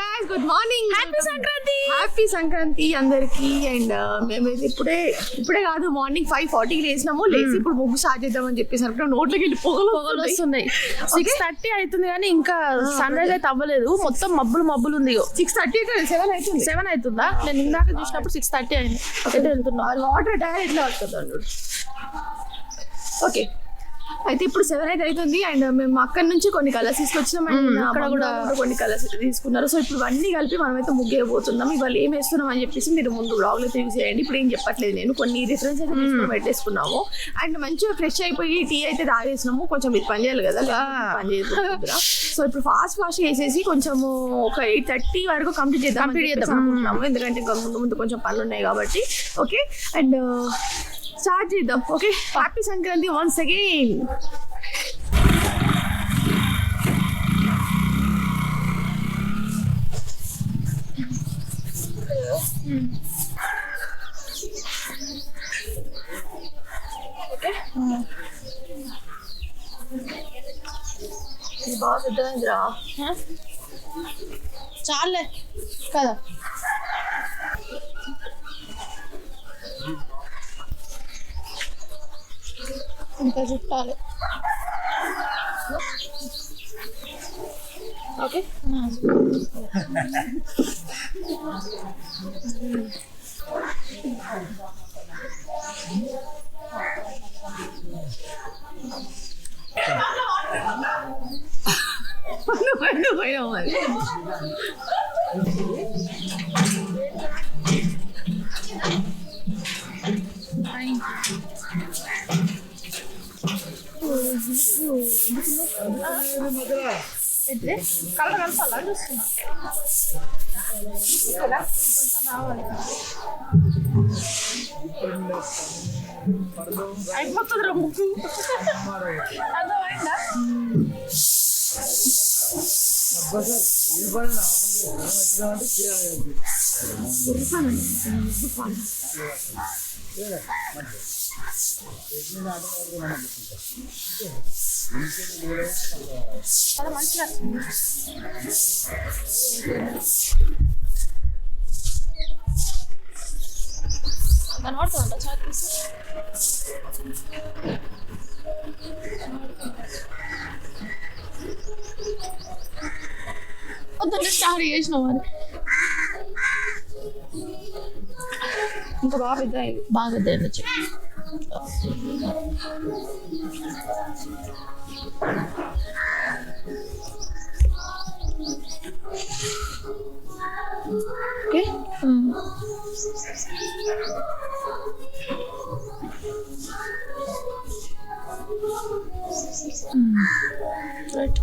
Guys good morning happy Sankranti happy Sankranti అందరికి. And మేమైతే ఇప్పుడే ఇప్పుడే కాదు మార్నింగ్ ఫైవ్ ఫార్టీకి లేచినాము. లేచి ఇప్పుడు ముగ్గు స్టార్ట్ చేద్దామని చెప్పేసి అనుకున్నాం నోట్లోకి వెళ్ళి పొగలు పొగలు వస్తున్నాయి. సిక్స్ థర్టీ అవుతుంది కానీ ఇంకా సన్ రైజ్ అయితే అవ్వలేదు. మొత్తం మబ్బులు మబ్బులు ఉంది సిక్స్ థర్టీ సెవెన్ అవుతుంది సెవెన్ అవుతుందా నేను ఇందాక చూసినప్పుడు సిక్స్ థర్టీ అయింది. ఎటు వెళ్తున్నా వాటర్ డైరెక్ట్ ఎట్లా వస్తుంది ఓకే అయితే ఇప్పుడు సెవెన్ అయితే అవుతుంది అండ్ మేము అక్కడ నుంచి కొన్ని కలర్స్ తీసుకొచ్చినాం అండ్ ఇక్కడ కూడా కొన్ని కలర్స్ తీసుకున్నారు. సో ఇప్పుడు అన్ని కలిపి మనమైతే ముగ్గేయబోతున్నాం. ఇవాళ ఏం వేస్తున్నాం అని చెప్పేసి మీరు ముందు బ్లాగ్లో యూస్ చేయండి ఇప్పుడు ఏం చెప్పట్లేదు నేను. కొన్ని రిఫరెన్స్ అయితే తీసుకొని పెట్టేసుకున్నాము. అండ్ మంచిగా ఫ్రెష్ అయిపోయి టీ అయితే తాగేసినాము. కొంచెం ఇది పని చేయాలి కదా పని చేయదు సో ఇప్పుడు ఫాస్ట్ ఫాస్ట్ వేసేసి కొంచెం ఒక ఎయిట్ థర్టీ వరకు కంప్లీట్ చేద్దాం కంప్లీట్ చేద్దాం. చేద్దాం ఎందుకంటే ఇంకా ముందు ముందు కొంచెం పనులు ఉన్నాయి కాబట్టి. ఓకే అండ్ స్టార్ట్ చేద్దాం okay happy Sankranti once again ఇది బాగా పెద్దదిరా చాలే కదా ఇంకా చుట్టాలి ఓకే నువ్వు పోయినావు మరి కలర్ కలపాలా చూస్తున్నా అయిపోతుంది రా ముగ్గు అర్థమైందా చాలా మంచిగా కనబడుతుందంట చాట్ పీస్ వద్దంటే స్టార్ చేసినావు మరి ఇంకా బాగా పెద్ద అయింది బాగా ఓకే. రైట్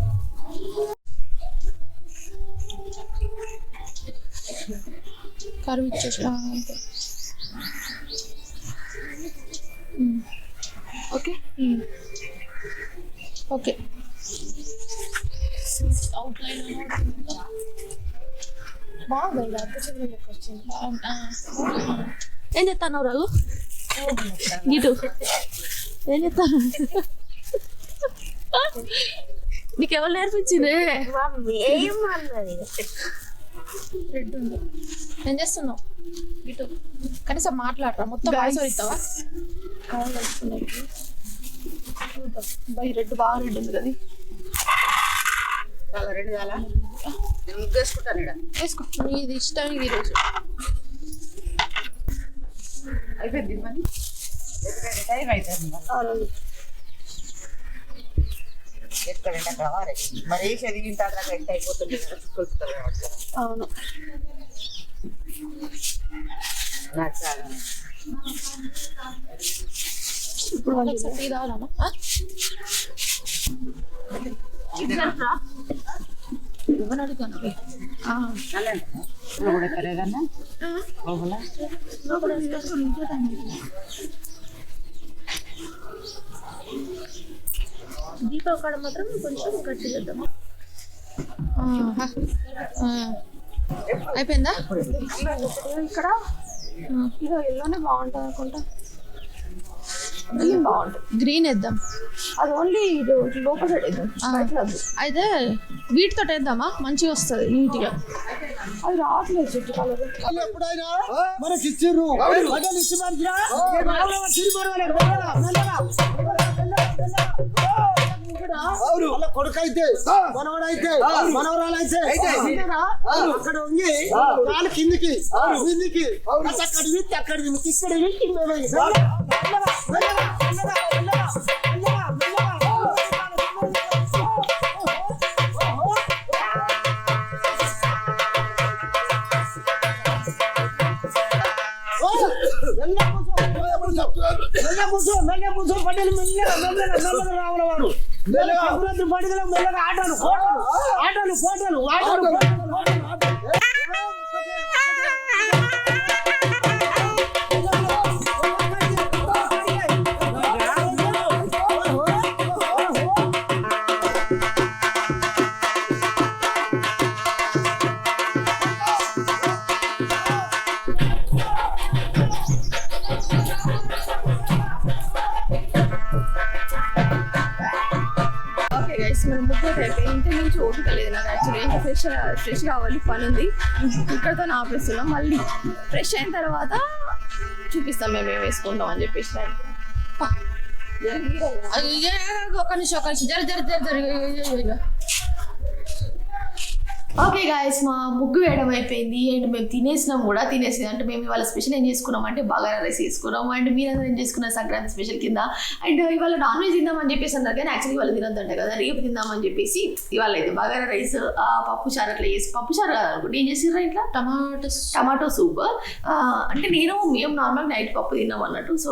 కరువు ఇచ్చేసిన ఓకే అవుట్లైన్ బాగుంది వచ్చింది. ఏం చెప్తాను రఘు ఏం చెప్తాను నీకు ఎవరు నేర్పించింది ఏం చేస్తున్నావు? కనీసం మాట్లాడరా మొత్తం. వాయిస్ కావాలి బై రెడ్ బాగా రెడ్ ఉంది కదా? చాలా రెండు చాలా నేను ముగ్గేసుకుంటాను వేసుకో. నీది ఇష్టం ఇది ఈరోజు అయిపోయింది ఎందుకంటే టైం అవుతుంది ఎక్కడంటే అక్కడ వారే. మరి ఇంత దాకా ఎంత అయిపోతుంది? కొలుపుతారు అవును. నాకు చాలా ఇప్పుడు టీ అడుగుతాను. దీపం కాడ మాత్రం కొంచెం గట్టి చేద్దాం. ఆహా. ఆ. అయిపోయిందా? ఇక్కడ ఇదో ఎల్లోనే బాగుంటుంది అనుకుంటా. బాగుంటుంది గ్రీన్ వేద్దాం. అది ఓన్లీ ఇది లోపల. అయితే వీటితో వేద్దామా? మంచిగా వస్తుంది నీట్గా. అది రావట్లేదు చెట్టు కలర్ ఎప్పుడైనా మనకి ఇచ్చిర్రు. బట్టలు ఇచ్చి అవును కొడుకు అయితే మనవడైతే మనవరాలైతే విన్నారా? అక్కడ ఉండి కాలు కిందికి కిందికి అక్కడ విత్తి అక్కడ ఇక్కడ కూర్చో, మెల్లగా కూర్చో, పటేల్ మెల్లగా, మెల్లగా, మెల్లగా రావాలి వాడు. మెల్లగా పండుగలో మెల్లగా ఆటలు, ఫోటోలు, ఆటలు, ఫోటోలు, ఆటలు. ఓకే ముగ్గురు ఇంటి నుంచి ఓపిక లేదు నాకు యాక్చువల్లీ ఫ్రెష్ ఫ్రెష్ కావాలి పని ఉంది. ఇక్కడతో ఆపేస్తున్నాం. మళ్ళీ ఫ్రెష్ అయిన తర్వాత చూపిస్తాం మేము ఏం వేసుకుంటాం అని చెప్పేసి ఒక నిమిషం ఒక నిమిషం. జర జర జర జర. ఓకే గాయస్ మా ముగ్గు వేయడం అయిపోయింది. అండ్ మేము తినేసినాం కూడా తినేసి అంటే మేము ఇవాళ స్పెషల్ ఏం చేసుకున్నాం అంటే బగారా రైస్ చేసుకున్నాం. అండ్ మీరందరూ ఏం చేసుకున్నారు సంక్రాంతి స్పెషల్ కింద? అండ్ ఇవాళ నాన్ వెజ్ తిందామని చెప్పేసి అన్నారు కానీ యాక్చువల్లీ ఇవాళ తినొద్దంట కదా. రేపు తిందామని చెప్పేసి ఇవాళ అయితే బగారా రైస్ పప్పు చారు అట్లా చేసి పప్పు చారు కాదు అనుకోండి ఏం చేసిర్రా ఇట్లా? Tomato tomato soup. అంటే నేను మేము నార్మల్ నైట్ పప్పు తిన్నాం అన్నట్టు. సో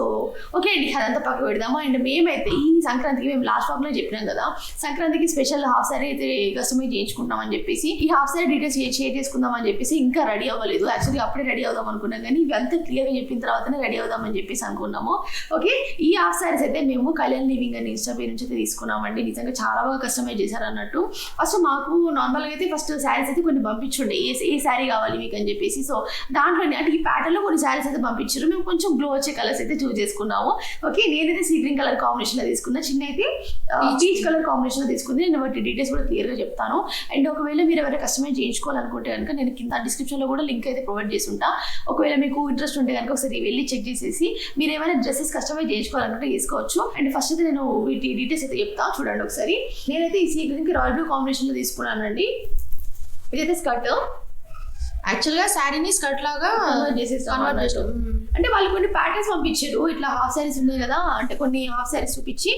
ఓకే అండి అదంతా పక్క పెడదాము? అండ్ మేమైతే ఈ సంక్రాంతికి మేము లాస్ట్ వాక్లో చెప్పినాం కదా. సంక్రాంతికి స్పెషల్ హాఫ్ సారీ అయితే కస్టమైజ్ చేయించుకుంటాం అని చెప్పేసి ఈ హాఫ్ సారీ డీటెయిల్స్ షేర్ చేసుకుందాం అని చెప్పేసి ఇంకా రెడీ అవ్వలేదు. యాక్చువల్లీ అప్పుడే రెడీ అవుదాం అనుకున్నాం కానీ ఇవంతా క్లియర్గా చెప్పిన తర్వాతనే రెడీ అవుదాం అని చెప్పేసి అనుకున్నాము. ఓకే ఈ హాఫ్ సారీస్ అయితే మేము కళ్యాణ్ లివింగ్ అని ఇన్స్టా పేరు నుంచి అయితే తీసుకున్నామండి. నిజంగా చాలా బాగా కస్టమైజ్ చేశారు అన్నట్టు. ఫస్ట్ మాకు నార్మల్గా అయితే ఫస్ట్ శారీస్ అయితే కొన్ని పంపించుండే. ఏ ఏ శారీ కావాలి మీకు అని చెప్పేసి. సో దాంట్లోనే అంటే ఈ ప్యాటర్న్లో కొన్ని శారీస్ అయితే పంపించారు. మేము కొంచెం గ్లో వచ్చే కలర్స్ అయితే చూస్ చేసుకున్నాము. ఓకే నేనైతే సీ గ్రీన్ కలర్ కాంబినేషన్లో తీసుకున్నా. చిన్న అయితే పీచ్ కలర్ కాంబినేషన్లో తీసుకుంది నేను వాటి డీటెయిల్స్ కూడా క్లియర్గా చెప్తాను. అండ్ ఒకవేళ మీరు ఎవరైనా కస్టమైజ్ చేయించుకోవాలనుకుంటే కనుక నేను కింద డిస్క్రిప్షన్లో కూడా లింక్ అయితే ప్రొవైడ్ చేసి ఉంటా ఒకవేళ మీకు ఇంట్రెస్ట్ ఉంటే కనుక ఒకసారి వెళ్ళి చెక్ చేసేసి మీరు ఏమైనా డ్రెస్సెస్ కస్టమైజ్ చేయించుకోవాలనుకుంటే చేసుకోవచ్చు అండ్ ఫస్ట్ అయితే నేను వీటి డీటెయిల్స్ అయితే చెప్తా చూడండి ఒకసారి. నేనైతే ఈ సీ గ్రీన్కి రాయల్ బ్లూ కాంబినేషన్లో తీసుకున్నానండి ఇదైతే స్కర్ట్ యాక్చువల్గా శారీని స్కర్ట్ లాగా కన్వర్ట్ అంటే వాళ్ళు కొన్ని ప్యాటర్న్స్ పంపించారు. ఇట్లా హాఫ్ సారీస్ ఉన్నాయి కదా అంటే కొన్ని హాఫ్ సారీస్ చూపించి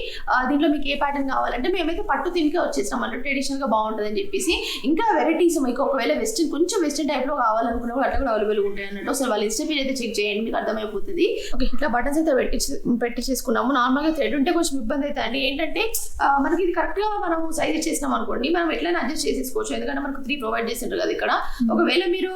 దీంట్లో మీకు ఏ ప్యాటర్న్ కావాలంటే మేమైతే పట్టు తినికే వచ్చేసాం అంటే ట్రెడిషనల్గా బాగుంటుంది అని చెప్పేసి ఇంకా వెరైటీస్ మీకు ఒకవేళ వెస్టర్న్ కొంచెం వెస్టర్న్ టైప్లో కావాలనుకున్నా కూడా అట్లా కూడా అవైలబుల్ ఉంటాయి అన్నట్టు. ఒకసారి వాళ్ళ ఇన్స్టా పేజ్ అయితే చెక్ చేయండి మీకు అర్థమైపోతుంది. ఓకే ఇట్లా బటన్స్ అయితే పెట్టి పెట్టించేసుకున్నాము నార్మల్గా థ్రెడ్ ఉంటే కొంచెం ఇబ్బంది అయితే అండి. ఏంటంటే మనకి ఇది కరెక్ట్గా మనం సైజ్ ఇచ్చేసినాం అనుకోండి మనం ఎట్లయినా అడ్జస్ట్ చేసేసుకోవచ్చు. ఎందుకంటే మనకు త్రీ ప్రొవైడ్ చేసిండ్రు కదా ఇక్కడ. ఒకవేళ మీరు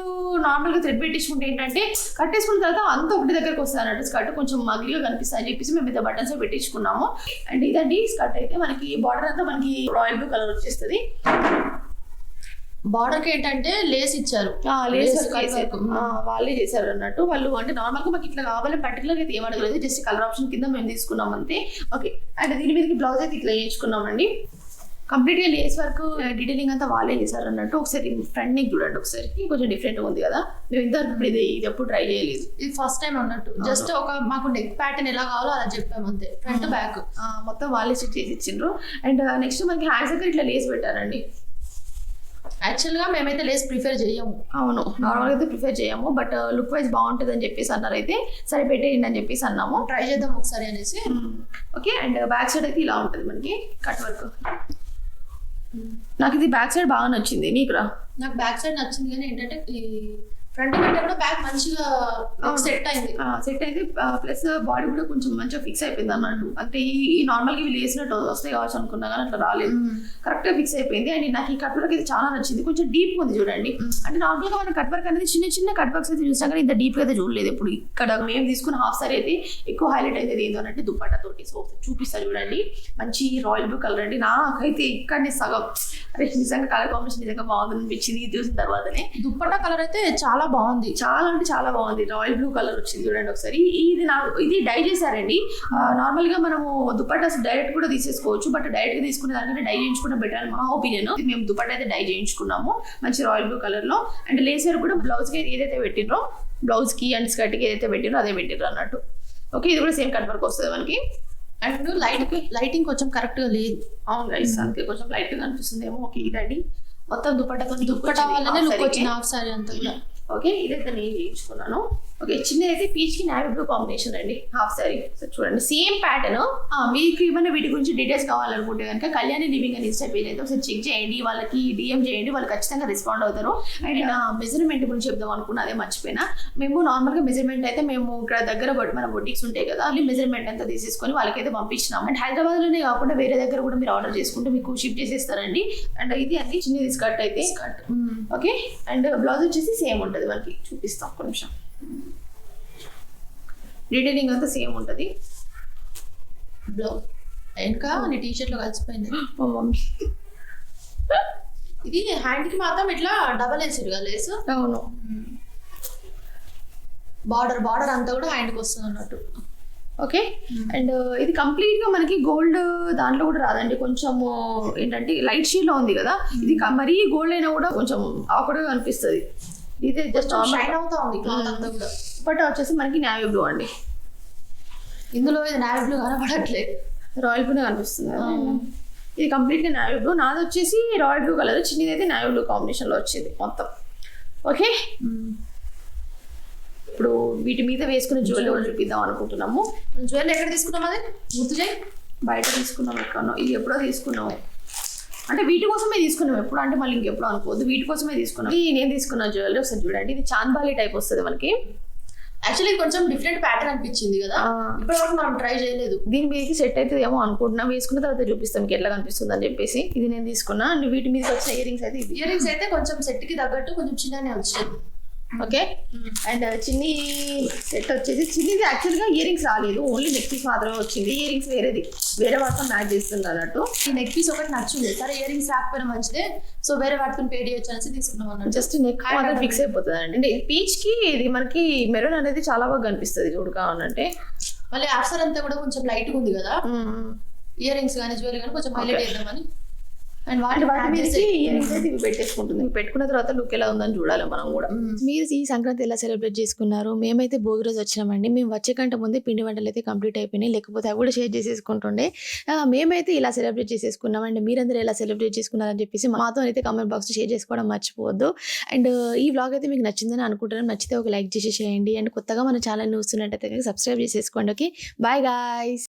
నార్మల్గా థ్రెడ్ పెట్టించుకుంటే ఏంటంటే కట్టేసుకున్న తర్వాత అంతా ఒకటి దగ్గరకు అన్నట్టు స్కర్ట్ కొంచెం మగ్లీగా కనిపిస్తుంది అని చెప్పేసి మేము ఇద్దరు బటన్స్ పెట్టించుకున్నాము. అండ్ ఇదండి స్కర్ట్ అయితే మనకి బార్డర్ అంతా మనకి రాయల్ బ్లూ కలర్ వచ్చేస్తుంది. బార్డర్కి ఏంటంటే లేస్ ఇచ్చారు. లేస్ వాళ్ళే చేశారు అన్నట్టు. వాళ్ళు అంటే నార్మల్గా మాకు ఇట్లా కావాలని పర్టికులర్ అయితే ఏం అడగలేదు. జస్ట్ కలర్ ఆప్షన్ కింద మేము తీసుకున్నాం అంతే. ఓకే అండ్ దీని మీదకి బ్లౌజ్ అయితే ఇట్లా చేయించుకున్నామండి కంప్లీట్గా లేస్ వర్క్ డీటెయిలింగ్ అంతా వాళ్ళే చేశారు అన్నట్టు ఒకసారి ఫ్రంట్ నెక్ చూడండి ఒకసారి. కొంచెం డిఫరెంట్ ఉంది కదా. మేము ఇంతవరకు ఇప్పుడు ఇది ఇది ఎప్పుడు ట్రై చేయలేదు. ఇది ఫస్ట్ టైం అన్నట్టు. జస్ట్ ఒక మాకు నెక్ ప్యాటర్న్ ఎలా కావాలో అలా చెప్పాము అంతే. ఫ్రంట్ బ్యాక్ మొత్తం వాళ్ళే స్టిచ్ చేసి ఇచ్చిండ్రు. అండ్ నెక్స్ట్ మనకి హ్యాండ్స్ దగ్గర ఇట్లా లేస్ పెట్టారండి. యాక్చువల్గా మేమైతే లేస్ ప్రిఫర్ చేయము. అవును. నార్మల్గా అయితే ప్రిఫర్ చేయము. బట్ లుక్ వైజ్ బాగుంటుంది అని చెప్పేసి అన్నారు అయితే సరే పెట్టేయండి అని చెప్పేసి అన్నాము. ట్రై చేద్దాం ఒకసారి అనేసి. ఓకే అండ్ బ్యాక్ సైడ్ అయితే ఇలా ఉంటుంది మనకి. కట్ వర్క్ నాకు ఇది బ్యాక్ సైడ్ బాగా నచ్చింది నీకురా? నాకు బ్యాక్ సైడ్ నచ్చింది కానీ ఏంటంటే ఈ ఫ్రంట్ కంటే కూడా బ్యాక్ మంచిగా సెట్ అయింది. సెట్ అయితే ప్లస్ బాడీ కూడా కొంచెం మంచిగా ఫిక్స్ అయిపోయింది అన్నట్టు. అంటే ఈ ఈ నార్మల్గా ఇవి వేసినట్టు వస్తాయి కావచ్చు అనుకున్నా కానీ అట్లా రాలేదు. కరెక్ట్గా ఫిక్స్ అయిపోయింది. అండ్ నాకు ఈ కట్ వర్క్ అయితే చాలా నచ్చింది. కొంచెం డీప్ ఉంది చూడండి. అంటే నార్మల్గా మన కట్ వర్క్ అనేది చిన్న చిన్న కట్ వర్క్స్ అయితే చూసాం కానీ ఇంత డీప్గా అయితే చూడలేదు ఇప్పుడు ఇక్కడ మేము తీసుకున్న హాఫ్ సారీ అయితే ఎక్కువ హైలైట్ అయితే ఏందో అంటే దుప్పట్టా తోటి సో చూపిస్తా చూడండి. మంచి రాయల్ బ్లూ కలర్ అండి. నాకైతే ఇక్కడనే సగం. అరే నిజంగా కలర్ కాంబినేషన్ నిజంగా బాగుంది అనిపించింది ఇది చూసిన తర్వాతనే. దుప్పట్టా కలర్ అయితే చాలా బాగుంది. చాలా అంటే చాలా బాగుంది. రాయల్ బ్లూ కలర్ వచ్చింది చూడండి ఒకసారి. ఇది నాకు ఇది డై చేశారండి. నార్మల్గా మనము దుపట్టాస్ డైరెక్ట్ కూడా తీసేసుకోవచ్చు. బట్ డైరెక్ట్గా తీసుకునే దానికంటే డై చేయించుకున్న బెటర్ అని మా ఒపీనియన్. మేము దుపట్టా అయితే డై చేయించుకున్నాము. మంచి రాయల్ బ్లూ కలర్లో అండ్ లేసర్ కూడా బ్లౌజ్కి ఏదైతే పెట్టినో బ్లౌజ్కి అండ్ స్కర్ట్కి ఏదైతే పెట్టినో అదే పెట్టినో అన్నట్టు. ఓకే ఇది కూడా సేమ్ కట్ వర్క్ వస్తుంది మనకి. అండ్ లైట్ లైటింగ్ కొంచెం కరెక్ట్గా లేదు. అవును గైస్ అందుకే కొంచెం లైట్గా అనిపిస్తుంది ఏమో ఓకే ఇదండి. మొత్తం దుపట్టా కొంచెం దుప్పటా వల్లనే లుక్ వచ్చింది హాఫ్ సారీ అంతా కూడా. ఓకే ఇదైతే నేను చేయించుకున్నాను ఓకే చిన్నది అయితే పీచ్కి నావీ బ్లూ కాంబినేషన్ అండి. హాఫ్ సారీ. సో చూడండి సేమ్ ప్యాటర్న్ మీకు ఏమైనా వీటి గురించి డీటెయిల్స్ కావాలనుకుంటే కనుక కళ్యాణి లివింగ్ అని ఇన్స్టా పేజ్ అయితే ఒకసారి చెక్ చేయండి. వాళ్ళకి డిఎం చేయండి. వాళ్ళు ఖచ్చితంగా రెస్పాండ్ అవుతారు. అండ్ మెజర్మెంట్ గురించి చెప్దాం అనుకున్నా అదే మర్చిపోయినా. మేము నార్మల్గా మెజర్మెంట్ అయితే మేము ఇక్కడ దగ్గర మన బొటిక్స్ ఉంటాయి కదా అన్ని మెజర్మెంట్ అంతా తీసేసుకొని వాళ్ళకైతే పంపించినాం అండ్ హైదరాబాద్లోనే కాకుండా వేరే దగ్గర కూడా మీరు ఆర్డర్ చేసుకుంటే మీకు షిఫ్ట్ చేసేస్తారండి. అండ్ ఇది అది చిన్నది స్కర్ట్ అయితే. స్కర్ట్ ఓకే అండ్ బ్లౌజ్ వచ్చేసి సేమ్ ఉంటుంది మనకి. చూపిస్తాం ఒక నిమిషం. డీటెయిలింగ్ అంతా సేమ్ ఉంటుంది. బ్లౌజ్ ఇంకా నీ టీ షర్ట్లో కలిసిపోయింది. మా మమ్మీ. ఇది హ్యాండ్కి మాత్రం ఇట్లా డబల్ వేసారు కదా లేసు? అవును. బార్డర్ బార్డర్ అంతా కూడా హ్యాండ్కి వస్తుంది అన్నట్టు. ఓకే. అండ్ ఇది కంప్లీట్గా మనకి గోల్డ్ దాంట్లో కూడా రాదండి. కొంచెం ఏంటంటే లైట్ షేడ్లో ఉంది కదా. ఇది క- మరీ గోల్డ్ అయినా కూడా కొంచెం ఆకుడుగా అనిపిస్తుంది. ఇది జస్ట్ షైన్ అవుతా ఉంది క్లాత్ అంతా కూడా. బట్ వచ్చేసి మనకి నావీ బ్లూ అండి. ఇందులో ఇది నావీ బ్లూ కనబడట్లే రాయల్ బ్లూ కనిపిస్తుంది కదా. ఇది కంప్లీట్గా నావీ బ్లూ నాది వచ్చేసి రాయల్ బ్లూ కలర్ చిన్నది అయితే నావీ బ్లూ కాంబినేషన్లో వచ్చింది మొత్తం. ఓకే ఇప్పుడు వీటి మీద వేసుకునే జ్యువెలరీ కూడా చూపిద్దాం అనుకుంటున్నాము. జ్యువెల్ ఎక్కడ తీసుకున్నాం అది? గుర్తు చేయి బయట తీసుకున్నాం ఎక్కడో ఇది ఎప్పుడో తీసుకున్నాము. అంటే వీటి కోసమే తీసుకున్నాం ఎప్పుడు అంటే మళ్ళీ ఇంకెప్పుడు అనుకోవద్దు. వీటి కోసమే తీసుకున్నాం. ఇది నేను తీసుకున్న జ్యువెలరీ ఒకసారి చూడండి. ఇది చాంద్బాలి టైప్ వస్తుంది మనకి. యాక్చువల్లీ కొంచెం డిఫరెంట్ ప్యాటర్న్ అనిపించింది కదా? ఆ. ఇప్పటివరకు మనం ట్రై చేయలేదు. దీని మీదకి సెట్ అవుతుంది ఏమో అనుకుంటున్నా. వేసుకున్న తర్వాత చూపిస్తాం మీకు ఎట్లా కనిపిస్తుంది అని చెప్పేసి. ఇది నేను తీసుకున్నా. అండ్ వీటి మీద వచ్చిన ఇయర్ రింగ్స్ అయితే ఇది ఇయర్ రింగ్స్ అయితే కొంచెం సెట్కి తగ్గట్టు కొంచెం చిన్ననే వచ్చాయి. ఓకే? అండ్ చిన్ని సెట్ వచ్చేసి చిన్నిది యాక్చువల్గా ఇయర్ రింగ్స్ రాలేదు. ఓన్లీ నెక్ పీస్ మాత్రమే వచ్చింది. ఇయర్ రింగ్స్ వేరేది. వేరే వాటితో మ్యాచ్ చేస్తుంది అన్నట్టు. ఈ నెక్ పీస్ ఒకటి నచ్చింది. సరే ఇయర్ రింగ్స్ రాకపోయినా మంచిదే. సో వేరే వాటితో పే చేయొచ్చు అనేసి తీసుకున్నాం అన్నట్టు. జస్ట్ నెక్ మాత్రం ఫిక్స్ అయిపోతుంది అండి అంటే పీచ్కి ఇది మనకి మెరూన్ అనేది చాలా బాగా కనిపిస్తుంది చూడగా అంటే మళ్ళీ ఆఫ్సర్ అంతా కూడా కొంచెం లైట్ ఉంది కదా. ఇయర్ రింగ్స్ కానీ జ్యువెలరీ కానీ కొంచెం హైలైట్ చేద్దామని అండ్ వాటి మీదకి ఇవి పెట్టేసుకుంటుంది. పెట్టుకున్న తర్వాత లుక్ ఎలా ఉందని చూడాలి మనం కూడా. మీరు ఈ సంక్రాంతి ఎలా సెలబ్రేట్ చేసుకున్నారు? మేమైతే భోగి రోజు వచ్చినామండి. మేము వచ్చే కంటే ముందే పిండి వంటలు అయితే కంప్లీట్ అయిపోయినాయి. లేకపోతే అవి కూడా షేర్ చేసేసుకుంటుండే. మేమైతే ఇలా సెలబ్రేట్ చేసేసుకున్నాం అండ్ మీరందరూ ఎలా సెలబ్రేట్ చేసుకున్నారని చెప్పేసి మాతో అయితే కామెంట్ బాక్స్ షేర్ చేసుకోవడం మర్చిపోవద్దు. అండ్ ఈ వ్లాగ్ అయితే మీకు నచ్చిందని అనుకుంటున్నాను. నచ్చితే ఒక లైక్ చేసి చేయండి. అండ్ కొత్తగా మన ఛానల్ని చూస్తున్నట్టయితే సబ్స్క్రైబ్ చేసేసుకోండి. Okay bye guys